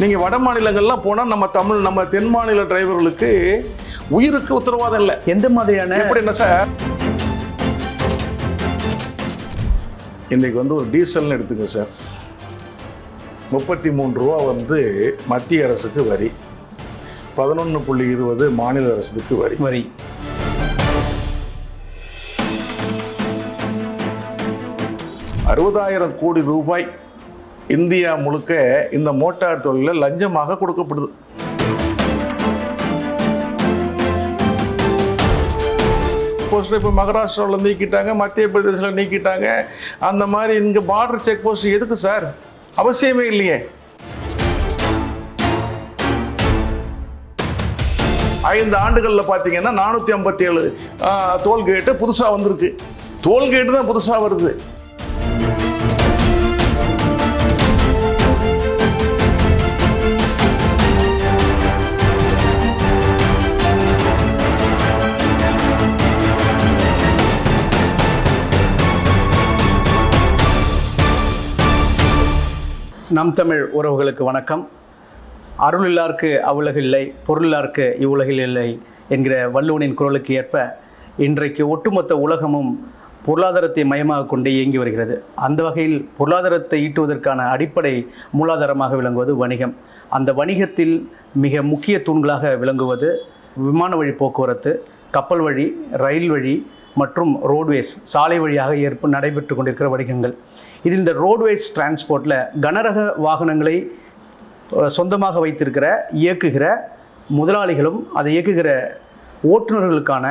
நீங்கள் வட மாநிலங்கள்லாம் போனால் நம்ம தமிழ் நம்ம தென் மாநில டிரைவர்களுக்கு உயிருக்கு உத்தரவாதம் இல்லை. எந்த மாதிரியான எப்படி என்ன சார்? இன்னைக்கு வந்து ஒரு டீசல்னு எடுத்துங்க சார். முப்பத்தி மூணு ரூபா வந்து மத்திய அரசுக்கு வரி. பதினொன்று புள்ளி இருபது மாநில அரசுக்கு வரி. வரி. அறுபதாயிரம் கோடி ரூபாய் இந்தியா முழுக்க இந்த மோட்டார் தொழிலில் லஞ்சமாக கொடுக்கப்படுது. போஸ்ட் இப்போ மகாராஷ்டிராவில் நீக்கிட்டாங்க மத்திய பிரதேசில் நீக்கிட்டாங்க. அந்த மாதிரி இங்கே பார்டர் செக் போஸ்ட் எதுக்கு சார் அவசியமே இல்லையே. ஐந்து ஆண்டுகளில் பார்த்தீங்கன்னா நானூற்றி ஐம்பத்தி ஏழு டோல்கேட்டு புதுசாக வந்திருக்கு. டோல்கேட்டு தான் புதுசாக வருது. நம் தமிழ் உறவுகளுக்கு வணக்கம். அருள் இல்லார்க்கு பொருளார்க்கு இல்லை இவ்வுலகில் இல்லை என்கிற வள்ளுவனின் குரலுக்கு ஏற்ப இன்றைக்கு ஒட்டுமொத்த உலகமும் பொருளாதாரத்தை மையமாக கொண்டு இயங்கி வருகிறது. அந்த வகையில் பொருளாதாரத்தை ஈட்டுவதற்கான அடிப்படை மூலாதாரமாக விளங்குவது வணிகம். அந்த வணிகத்தில் மிக முக்கிய தூண்களாக விளங்குவது விமான வழி போக்குவரத்து கப்பல் வழி ரயில் வழி மற்றும் ரோட்வேஸ் சாலை வழியாக ஏற்ப நடைபெற்று கொண்டிருக்கிற வணிகங்கள். இதில் இந்த ரோட்வேஸ் டிரான்ஸ்போர்ட்டில் கனரக வாகனங்களை சொந்தமாக வைத்திருக்கிற இயக்குகிற முதலாளிகளும் அதை இயக்குகிற ஓட்டுநர்களுக்கான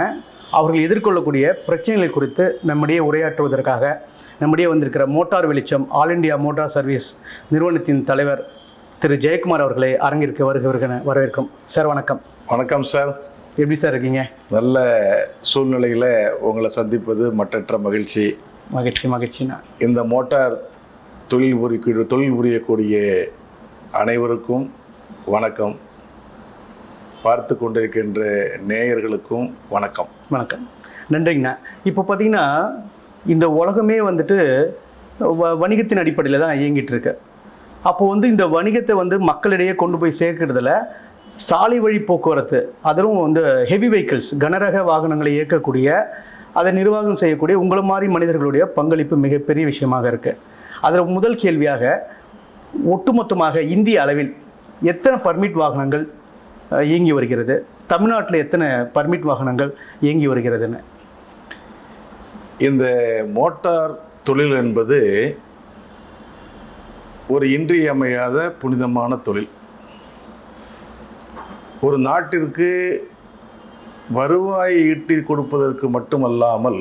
அவர்கள் எதிர்கொள்ளக்கூடிய பிரச்சனைகள் குறித்து நம்முடைய உரையாற்றுவதற்காக நம்முடைய வந்திருக்கிற மோட்டார் வெளிச்சம் ஆல் இந்தியா மோட்டார் சர்வீஸ் நிறுவனத்தின் தலைவர் திரு. ஜெயக்குமார் அவர்களை அரங்கிற்கு வருகிறவர்கள் வரவேற்கும். சார் வணக்கம். வணக்கம் சார். எப்படி சார் இருக்கீங்க? நல்ல சூழ்நிலையில் உங்களை சந்திப்பது மற்றற்ற மகிழ்ச்சி. மகிழ்ச்சி மகிழ்ச்சிண்ணா. இந்த மோட்டார் தொழில் புரி தொழில் புரியக்கூடிய அனைவருக்கும் வணக்கம். பார்த்து கொண்டிருக்கின்ற நேயர்களுக்கும் வணக்கம். வணக்கம். நன்றிங்கண்ணா. இப்போ பார்த்தீங்கன்னா இந்த உலகமே வந்துட்டு வ வணிகத்தின் அடிப்படையில் தான் இயங்கிட்டு இருக்கு. அப்போ வந்து இந்த வணிகத்தை வந்து மக்களிடையே கொண்டு போய் சேர்க்கறதுல சாலை வழி போக்குவரத்து அதிலும் வந்து ஹெவி வெஹிக்கிள்ஸ் கனரக வாகனங்களை இயக்கக்கூடிய அதை நிர்வாகம் செய்யக்கூடிய உங்களை மாதிரி மனிதர்களுடைய பங்களிப்பு மிகப்பெரிய விஷயமாக இருக்குது அதில் முதல் கேள்வியாக ஒட்டுமொத்தமாக இந்திய அளவில் எத்தனை பர்மிட் வாகனங்கள் இயங்கி வருகிறது? தமிழ்நாட்டில் எத்தனை பர்மிட் வாகனங்கள் இயங்கி வருகிறதுன்னு? இந்த மோட்டார் தொழில் என்பது ஒரு இன்றியமையாத புனிதமான தொழில். ஒரு நாட்டிற்கு வருவாய் ஈட்டி கொடுப்பதற்கு மட்டுமல்லாமல்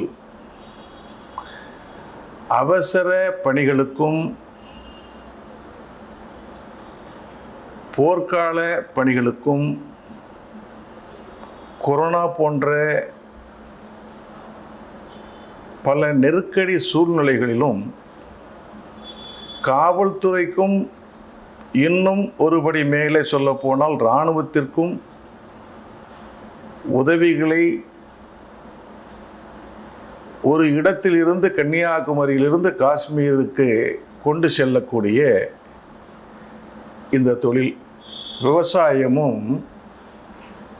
அவசர பணிகளுக்கும் போர்க்கால பணிகளுக்கும் கொரோனா போன்ற பல நெருக்கடி சூழ்நிலைகளிலும் காவல்துறைக்கும் இன்னும் ஒருபடி மேலே சொல்ல போனால் இராணுவத்திற்கும் உதவிகளை ஒரு இடத்திலிருந்து கன்னியாகுமரியிலிருந்து காஷ்மீருக்கு கொண்டு செல்லக்கூடிய இந்த தொழில் விவசாயமும்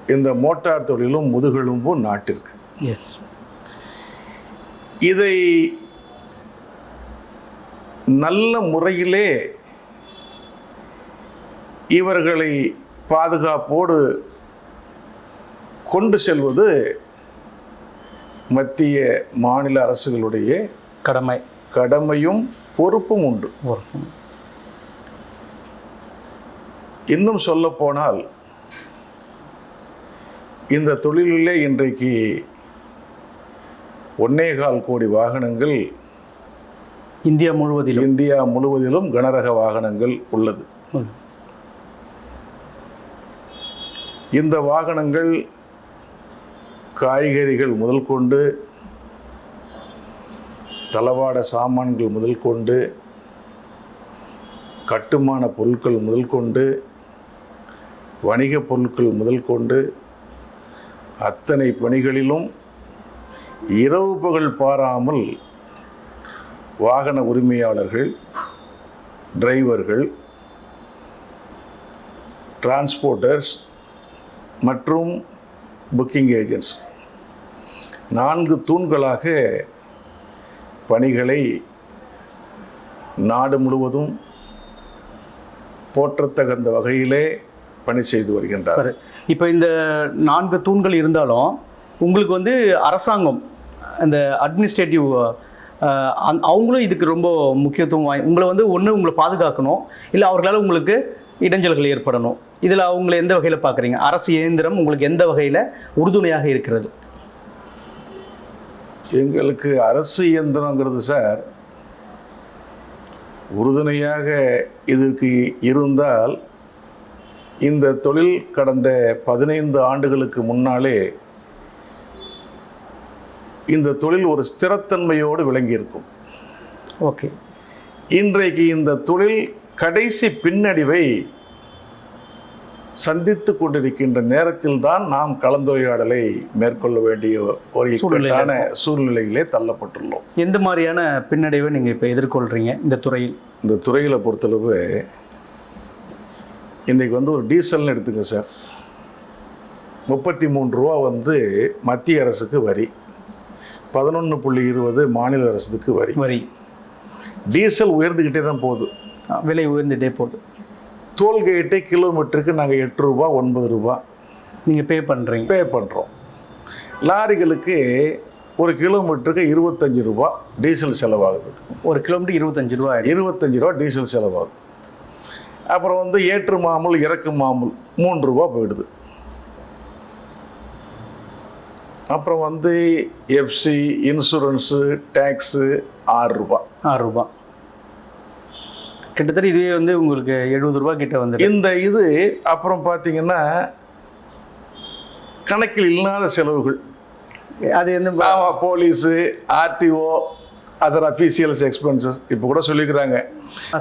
இந்த மோட்டார் தொழிலும் முதுகெலும்பும் நாட்டிற்கு. எஸ் இதை நல்ல முறையிலே இவர்களை பாதுகாப்போடு கொண்டு செல்வது மத்திய மாநில அரசுகளுடைய கடமை. கடமையும் பொறுப்பும் உண்டு. இன்னும் சொல்ல போனால் இந்த தொழிலிலே இன்றைக்கு ஒன்னேகால் கோடி வாகனங்கள் இந்தியா முழுவதிலும். இந்தியா முழுவதிலும் கனரக வாகனங்கள் உள்ளது. இந்த வாகனங்கள் காய்கறிகள் முதல் கொண்டு தளவாட சாமான்கள் முதல் கொண்டு கட்டுமான பொருட்கள் முதல் கொண்டு வணிகப் பொருட்கள் முதல் கொண்டு அத்தனை பணிகளிலும் இரவு பகல் பாராமல் வாகன உரிமையாளர்கள் டிரைவர்கள் டிரான்ஸ்போர்ட்டர்ஸ் மற்றும் புக்கிங் ஏஜென்ட்ஸ் நான்கு தூண்களாக பணிகளை நாடு முழுவதும் போற்றத்தகுந்த வகையிலே பணி செய்து வருகின்றார். இப்போ இந்த நான்கு தூண்கள் இருந்தாலும் உங்களுக்கு வந்து அரசாங்கம் அந்த அட்மினிஸ்ட்ரேட்டிவ் அவங்களும் இதுக்கு ரொம்ப முக்கியத்துவம் வாய் உங்களை வந்து ஒன்று உங்களை பாதுகாக்கணும் இல்லை அவர்களால் உங்களுக்கு இடைஞ்சல்கள் ஏற்படணும். இதில் அவங்களை எந்த வகையில் பார்க்குறீங்க அரசு இயந்திரம் உங்களுக்கு எந்த வகையில் உறுதுணையாக இருக்கிறது? எங்களுக்கு அரசு இயந்திரங்கிறது சார் உறுதுணையாக இதுக்கு இருந்தால் இந்த தொழில் கடந்த பதினைந்து ஆண்டுகளுக்கு முன்னாலே இந்த தொழில் ஒரு ஸ்திரத்தன்மையோடு விளங்கியிருக்கும். ஓகே இன்றைக்கு இந்த தொழில் கடைசி பின்னடைவை சந்தித்து கொண்டிருக்கின்ற நேரத்தில் தான் நாம் கலந்துரையாடலை மேற்கொள்ள வேண்டிய ஒரு இக்கட்டான சூழ்நிலையிலே தள்ளப்பட்டுள்ளோம். எந்த மாதிரியான பின்னடைவை நீங்கள் இப்போ எதிர்கொள்கிறீங்க இந்த துறையில்? இந்த துறையில் பொறுத்தளவு இன்றைக்கி வந்து ஒரு டீசல்னு எடுத்துங்க சார். முப்பத்தி மூணு ரூபா வந்து மத்திய அரசுக்கு வரி. பதினொன்று புள்ளி இருபது மாநில அரசுக்கு வரி. வரி. டீசல் உயர்ந்துக்கிட்டே தான் போகுது. விலை உயர்ந்துட்டே போகுது. டோல்கேட்டு கிலோமீட்டருக்கு நாங்கள் எட்டு ரூபா ஒன்பது ரூபா. நீங்கள் பே பண்ணுறீங்க பே பண்ணுறோம் லாரிகளுக்கு ஒரு கிலோமீட்டருக்கு இருபத்தஞ்சி ரூபா டீசல் செலவாகுது. ஒரு கிலோமீட்டர் இருபத்தஞ்சு ரூபா இருபத்தஞ்சி ரூபா டீசல் செலவாகுது. அப்புறம் வந்து ஏற்று மாமூல் இறக்கு மாமூல் மூன்று ரூபா போயிடுது. அப்புறம் வந்து எஃப்சி இன்சூரன்ஸு டேக்ஸு ஆறு ரூபா. ஆறு ரூபா. கிட்டத்தட்ட இதுவே வந்து உங்களுக்கு எழுபது ரூபா கிட்ட வந்துடும் இந்த இது அப்புறம் பார்த்தீங்கன்னா கணக்கில் இல்லாத செலவுகள். அது எந்த ஆமா, police RTO other officials expenses இப்போ கூட சொல்லிக்கிறாங்க.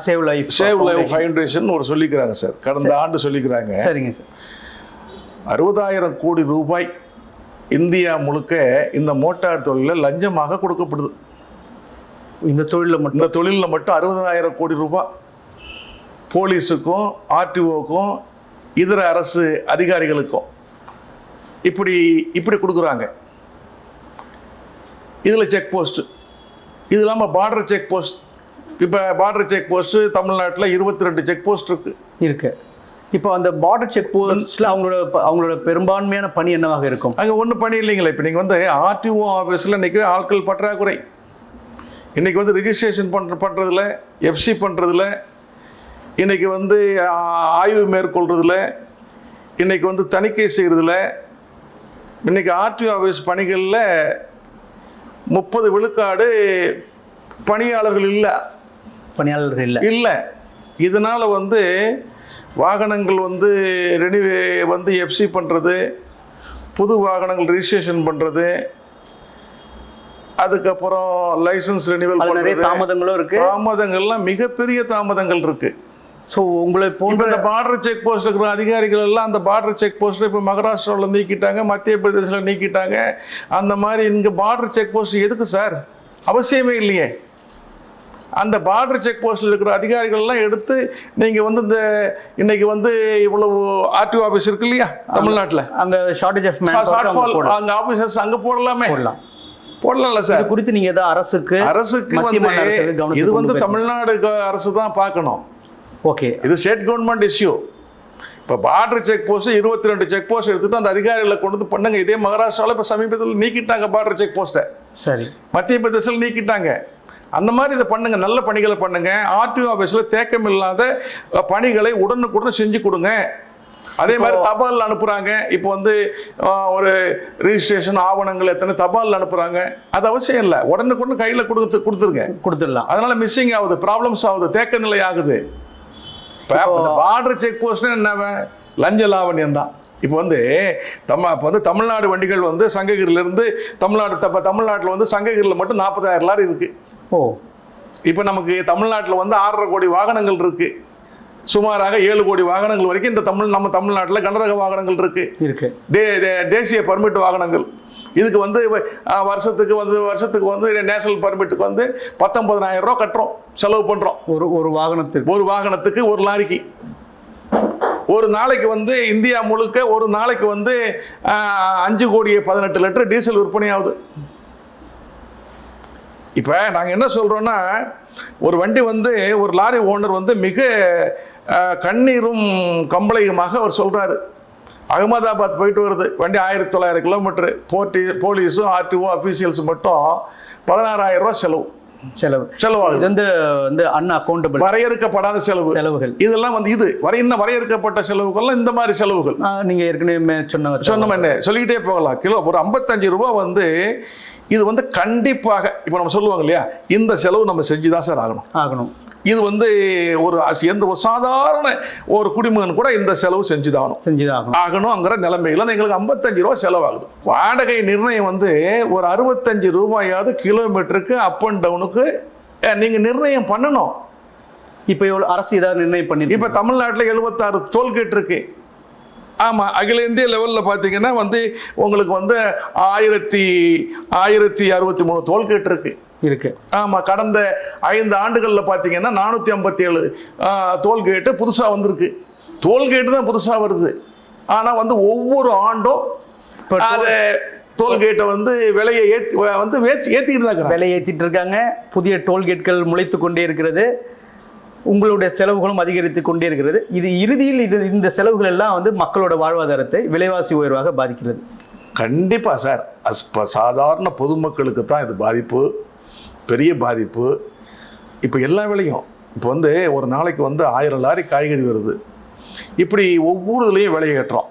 Save life save live foundation ஒரு சொல்லிக்கிறாங்க சார். கடந்த ஆண்டு சொல்லிக்கிறாங்க. சரிங்க சார். அறுபதாயிரம் கோடி ரூபாய் இந்தியா முழுக்க இந்த மோட்டார் தொழிலில் லஞ்சமாக கொடுக்கப்படுது. இந்த தொழிலில் மட்டும்? இந்த தொழிலில் மட்டும் அறுபதாயிரம் கோடி ரூபாய் போலீஸுக்கும் ஆர்டிஓக்கும் இதர அரசு அதிகாரிகளுக்கும் இப்படி இப்படி கொடுக்குறாங்க. இதில் செக் போஸ்ட்டு இது இல்லாமல் பார்டர் செக் போஸ்ட் இப்போ பார்டர் செக் போஸ்ட்டு தமிழ்நாட்டில் இருபத்தி ரெண்டு செக் போஸ்ட் இருக்குது இருக்கு. இப்போ அந்த பார்டர் செக் போஸ்ட்ல அவங்களோட அவங்களோட பெரும்பான்மையான பணி என்னவாக இருக்கும்? அங்கே ஒன்றும் பண்ணி இல்லைங்களே. இப்போ நீங்கள் வந்து ஆர்டிஓ ஆஃபீஸில் இன்றைக்கி ஆட்கள் பற்றாக்குறை. இன்றைக்கி வந்து ரிஜிஸ்ட்ரேஷன் பண்ணுற பண்ணுறதுல எஃப்சி பண்ணுறதுல இன்றைக்கி வந்து ஆய்வு மேற்கொள்றதுல இன்றைக்கி வந்து தணிக்கை செய்கிறதுல இன்றைக்கி ஆர்டிஓ ஆஃபீஸ் பணிகளில் முப்பது விழுக்காடு பணியாளர்கள் இல்லை. பணியாளர்கள் இல்லை. இல்லை. இதனால் வந்து வாகனங்கள் வந்து ரெனிவே வந்து எஃப்சி பண்ணுறது புது வாகனங்கள் ரிஜிஸ்ட்ரேஷன் பண்ணுறது அதுக்கப்புறம் லைசன்ஸ் ரெனிவல் பண்ணுறது தாமதங்களும் இருக்கு. தாமதங்கள்லாம் மிகப்பெரிய தாமதங்கள் இருக்கு. ஸோ உங்களை போன்ற இந்த பார்டர் செக் போஸ்ட் இருக்கிற அதிகாரிகள் எல்லாம் அந்த பார்டர் செக் போஸ்ட் இப்போ மகாராஷ்டிராவில் நீக்கிட்டாங்க மத்திய பிரதேசில் நீக்கிட்டாங்க. அந்த மாதிரி இங்கே பார்டர் செக் போஸ்ட் எதுக்கு சார்? அவசியமே இல்லையே. அந்த பார்டர் செக் போஸ்ட்டில் இருக்கிற அதிகாரிகள் எல்லாம் எடுத்து நீங்கள் வந்து இந்த இன்னைக்கு வந்து இவ்வளவு ஆர்டிஓ ஆஃபீஸ் இருக்கு இல்லையா தமிழ்நாட்டில். அங்க ஷார்டேஜ் ஆஃப் அங்கே ஆஃபீஸர்ஸ் அங்கே போடலாமே. போடலாம். போடலாம்ல இது சார் குறித்து நீங்க ஏதாவது அரசுக்கு அரசுக்கு வந்து இது வந்து. தமிழ்நாடு அரசு தான் பார்க்கணும். ஓகே. இது ஸ்டேட் கவர்மெண்ட் இஷ்யூ இப்போ பார்டர் செக் போஸ்ட் இருபத்தி ரெண்டு செக் போஸ்ட் எடுத்துட்டு அந்த அதிகாரிகளை கொண்டு வந்து பண்ணுங்க. இதே மகாராஷ்டிராவில் இப்போ சமீபத்தில் நீக்கிட்டாங்க பார்டர் செக் போஸ்ட்டை சரி. மத்திய பிரதேசத்தில் நீக்கிட்டாங்க. அந்த மாதிரி இதை பண்ணுங்க நல்ல பணிகளை பண்ணுங்க. ஆர்டிஓ ஆஃபீஸில் தேக்கம் இல்லாத பணிகளை உடனுக்குடன் செஞ்சு கொடுங்க. அதே மாதிரி தபால் அனுப்புறாங்க. இப்போ வந்து ஒரு ரிஜிஸ்ட்ரேஷன் ஆவணங்கள் எத்தனை தபால் அனுப்புறாங்க. அது அவசியம் இல்லை. உடனுக்குடன் கையில் கொடுத்து கொடுத்துருங்க. கொடுத்துடலாம். அதனால மிஸ்ஸிங் ஆகுது ப்ராப்ளம்ஸ் ஆகுது தேக்க நிலை ஆகுது. இப்போ பார்டர் செக் போஸ்ட்னா என்ன லஞ்ச லாவண்யம் தான். இப்போ வந்து தம்ம இப்போ வந்து தமிழ்நாடு வண்டிகள் வந்து சங்ககிரியிலேருந்து தமிழ்நாடு தமிழ்நாட்டில் வந்து சங்ககிரியில் மட்டும் நாற்பதாயிரம் லாரி இருக்கு. ஓ. இப்போ நமக்கு தமிழ்நாட்டில் வந்து ஆறரை கோடி வாகனங்கள் இருக்கு. சுமாராக ஏழு கோடி வாகனங்கள் வரைக்கும் இந்த தமிழ் நம்ம தமிழ்நாட்டில் கனரக வாகனங்கள் இருக்கு. இருக்கு. தே தேசிய பர்மிட் வாகனங்கள். இதுக்கு வந்து வருஷத்துக்கு வந்து வருஷத்துக்கு வந்து நேஷனல் பர்மிட்டுக்கு வந்து பத்தொன்பதனாயிரம் ரூபா கட்டுறோம் செலவு பண்ணுறோம் ஒரு ஒரு வாகனத்திற்கு ஒரு வாகனத்துக்கு ஒரு லாரிக்கு. ஒரு நாளைக்கு வந்து இந்தியா முழுக்க ஒரு நாளைக்கு வந்து அஞ்சு கோடியே பதினெட்டு லிட்டர் டீசல் விற்பனை ஆகுது இப்போ நாங்கள் என்ன சொல்கிறோன்னா ஒரு வண்டி வந்து ஒரு லாரி ஓனர் வந்து மிக கண்ணீரும் கம்பளையுமாக அவர் சொல்கிறாரு அகமதாபாத் போயிட்டு வருது. வண்டி ஆயிரத்தி தொள்ளாயிரம் கிலோமீட்டரு போட்டி போலீஸும் ஆர்டிஓ அஃபீஷியல்ஸும் மட்டும் பதினாறாயிரம் ரூபா செலவு. செலவு. செலவாகுது. இது வந்து வந்து அன் அக்கௌண்டபிள் வரையறுக்கப்படாத செலவு. செலவுகள். இதெல்லாம் வந்து இது. வரை இன்னும் வரையறுக்கப்பட்ட செலவுகள்லாம் இந்த மாதிரி செலவுகள். நீங்க ஏற்கனவே சொன்ன சொன்னோம் என்ன சொல்லிக்கிட்டே போகலாம். கிலோ ஒரு ஐம்பத்தஞ்சு ரூபாய் வந்து இது வந்து கண்டிப்பாக இப்போ நம்ம சொல்லுவாங்க இல்லையா? இந்த செலவு நம்ம செஞ்சு தான் சார் ஆகணும். ஆகணும். இது வந்து ஒரு எந்த ஒரு சாதாரண ஒரு குடிமகன் கூட இந்த செலவு செஞ்சுதான் ஆகணும் செஞ்சுதான் ஆகணும் ஆகணுங்கிற நிலைமையில எங்களுக்கு ஐம்பத்தஞ்சு ரூபா செலவாகுது. வாடகை நிர்ணயம் வந்து ஒரு அறுபத்தஞ்சு ரூபாயாவது கிலோமீட்டருக்கு அப் அண்ட் டவுனுக்கு நீங்க நிர்ணயம் பண்ணணும். இப்போ எவ்வளவு அரசு ஏதாவது நிர்ணயம் பண்ணி இப்ப தமிழ்நாட்டில் எழுபத்தாறு டோல்கேட் இருக்கு. ஆமா அகில இந்திய லெவல்ல பாத்தீங்கன்னா வந்து உங்களுக்கு வந்து ஆயிரத்தி ஆயிரத்தி அறுபத்தி மூணு டோல்கேட் இருக்கு. இருக்கு. ஆமா கடந்த ஐந்து ஆண்டுகள்ல பாத்தீங்கன்னா நானூத்தி ஐம்பத்தி ஏழு டோல்கேட்டு புதுசா வந்திருக்கு. டோல்கேட்டு தான் புதுசா வருது. ஆனா வந்து ஒவ்வொரு ஆண்டும் அது டோல்கேட்டை வந்து விலையை ஏத்தி வந்து ஏத்தி ஏத்திக்கிட்டு தான் இருக்கிறாங்க. விலை ஏத்திட்டு இருக்காங்க. புதிய டோல்கேட்கள் முளைத்து கொண்டே இருக்கிறது. உங்களுடைய செலவுகளும் அதிகரித்து கொண்டே இருக்கிறது. இது இறுதியில் இது இந்த செலவுகள் எல்லாம் வந்து மக்களோட வாழ்வாதாரத்தை விலைவாசி உயர்வாக பாதிக்கிறது. கண்டிப்பா சார். அஸ் சாதாரண பொதுமக்களுக்கு தான் இது பாதிப்பு. பெரிய பாதிப்பு. இப்போ எல்லா விலையும் இப்போ வந்து ஒரு நாளைக்கு வந்து ஆயிரம் லாரி காய்கறி வருது. இப்படி ஒவ்வொரு இதுலேயும் விலையேற்றோம்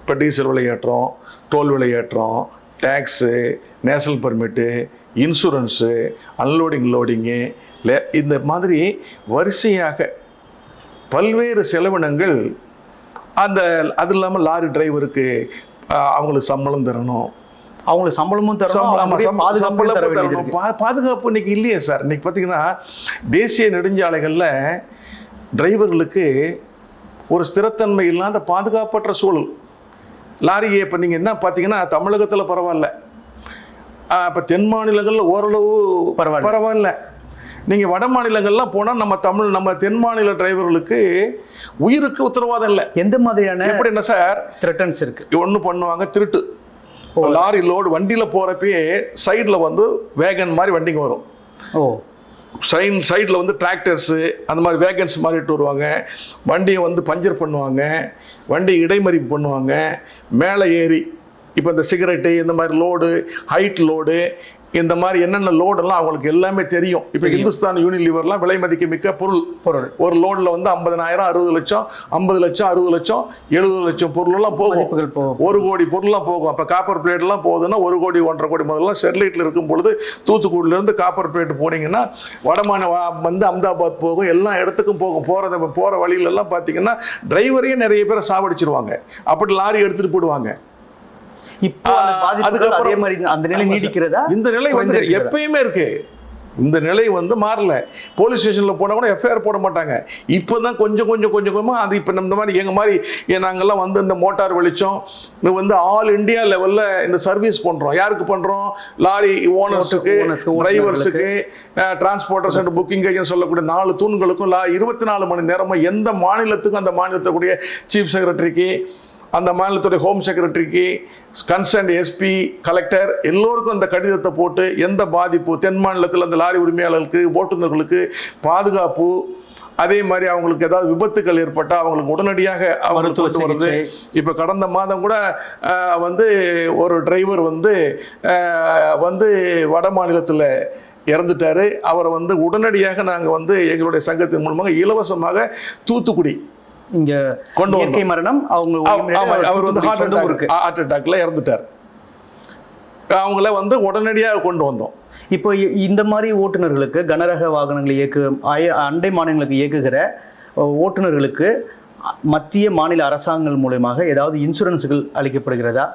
இப்போ டீசல் விலையேற்றம் toll விலையேற்றம் tax national permit insurance unloading loading லே இந்த மாதிரி வரிசையாக பல்வேறு செலவினங்கள் அந்த அது இல்லாமல் லாரி டிரைவருக்கு அவங்களுக்கு சம்பளம் தரணும். அவங்களுக்கு சம்பளமும் தரணும் சம்பளம் ஆமா, அவங்களுடைய சம்பளம் பாதுகாப்பும் சம்பளம் தர வேண்டியது தரணும். இருக்கு. பா- பாதுகாப்பு இன்னைக்கு இல்லையே சார். இன்னைக்கு பார்த்தீங்கன்னா தேசிய நெடுஞ்சாலைகளில் டிரைவர்களுக்கு ஒரு ஸ்திரத்தன்மை இல்லாத பாதுகாப்பற்ற சூழல். லாரியை இப்போ நீங்கள் என்ன பார்த்தீங்கன்னா தமிழகத்தில் பரவாயில்ல. இப்போ தென் மாநிலங்களில் ஓரளவு பரவாயில்ல. பரவாயில்ல. நீங்கள் வட மாநிலங்கள்லாம் போனால் நம்ம தமிழ் நம்ம தென் மாநில டிரைவர்களுக்கு உயிருக்கு உத்தரவாதம் இல்லை. எந்த மாதிரியான எப்படி என்ன சார்? த்ரெட்டன்ஸ் இருக்கு? ஒன்று பண்ணுவாங்க திருட்டு. லாரி லோடு வண்டியில் போகிறப்பயே சைடில் வந்து வேகன் மாதிரி வண்டிங்க வரும். ஓ. சைன் சைடில் வந்து டிராக்டர்ஸு அந்த மாதிரி வேகன்ஸ் மாறிட்டு வருவாங்க. வண்டியை வந்து பஞ்சர் பண்ணுவாங்க. வண்டி இடைமறிப்பு பண்ணுவாங்க. மேலே ஏறி இப்போ இந்த சிகரெட்டு இந்த மாதிரி லோடு ஹைட் லோடு இந்த மாதிரி என்னென்ன லோடெல்லாம் அவங்களுக்கு எல்லாமே தெரியும். இப்போ இந்துஸ்தான் யூனிலிவர்லாம் விலை மதிக்க மிக்க பொருள். பொருள். ஒரு லோடில் வந்து ஐம்பதனாயிரம் அறுபது லட்சம் ஐம்பது லட்சம் அறுபது லட்சம் எழுபது லட்சம் பொருளெல்லாம் போகும். ஒரு கோடி பொருள்லாம் போகும். அப்போ காப்பர் பிளேட்லாம் போகுதுன்னா ஒரு கோடி ஒன்றரை கோடி முதல்ல ஸ்டெர்லைட்டில் இருக்கும் பொழுது தூத்துக்குடியிலேருந்து காப்பர் பிளேட் போனீங்கன்னா வடமான வந்து அஹமதாபாத் போகும். எல்லா இடத்துக்கும் போகும். போகிறத போகிற வழியிலெல்லாம் பார்த்தீங்கன்னா டிரைவரையே நிறைய பேரை சாவடிச்சிருவாங்க. அப்படி லாரி எடுத்துகிட்டு போயிடுவாங்க. இப்போ அதுக்கப்புறம் அதே மாதிரி அந்த நிலை. நீடிக்கிறதா? இந்த நிலை வந்து? எப்பயுமே இருக்கு. இந்த நிலை வந்து மாறல. போலீஸ் ஸ்டேஷனில் போனால் கூட எஃப்ஐஆர் போட மாட்டாங்க. இப்போ தான் கொஞ்சம் கொஞ்சம் கொஞ்சம் கொஞ்சமாக அது இப்போ இந்த மாதிரி எங்கள் மாதிரி ஏ, நாங்கெல்லாம் வந்து இந்த மோட்டார் வெளிச்சம் இது வந்து ஆல் இந்தியா லெவலில் இந்த சர்வீஸ் பண்ணுறோம் யாருக்கு பண்ணுறோம் லாரி ஓனர்ஸுக்கு ஓனர்ஸ்க்கு, டிரைவர்ஸுக்கு டிரான்ஸ்போர்ட்டர்ஸ் அண்ட் புக்கிங் ஏஜென்ட் சொல்லக்கூடிய நாலு தூண்களுக்கும் லா இருபத்தி நாலு மணி நேரமும் எந்த மாநிலத்துக்கும் அந்த மாநிலத்துக்குரிய சீஃப் செக்ரட்டரிக்கு அந்த மாநிலத்துடைய ஹோம் செக்ரட்டரிக்கு கன்சர்ன் எஸ்பி கலெக்டர் எல்லோருக்கும் அந்த கடிதத்தை போட்டு எந்த பாதிப்பு தென் மாநிலத்தில் அந்த லாரி உரிமையாளர்களுக்கு ஓட்டுநர்களுக்கு பாதுகாப்பு அதே மாதிரி அவங்களுக்கு ஏதாவது விபத்துகள் ஏற்பட்டால் அவங்களுக்கு உடனடியாக கொண்டு வருது. இப்போ கடந்த மாதம் கூட வந்து ஒரு டிரைவர் வந்து வந்து வட மாநிலத்தில் இறந்துட்டாரு அவரை வந்து உடனடியாக நாங்கள் வந்து எங்களுடைய சங்கத்தின் மூலமாக இலவசமாக தூத்துக்குடி இங்க கொண்டு இயற்கை மரணம் அவங்க அவர் வந்து ஹார்ட் அட்டாக் இருக்கு. ஹார்ட் அட்டாக்ல இறந்துட்டார். அவங்கள வந்து உடனடியாக கொண்டு வந்தோம். இப்போ இந்த மாதிரி ஓட்டுநர்களுக்கு கனரக வாகனங்களை இயக்கு அண்டை மாநிலங்களுக்கு இயக்குகிற ஓட்டுநர்களுக்கு மத்திய மாநில அரசாங்கங்கள் மூலமாக ஏதாவது இன்சூரன்ஸுகள் அளிக்கப்படுகிறதா?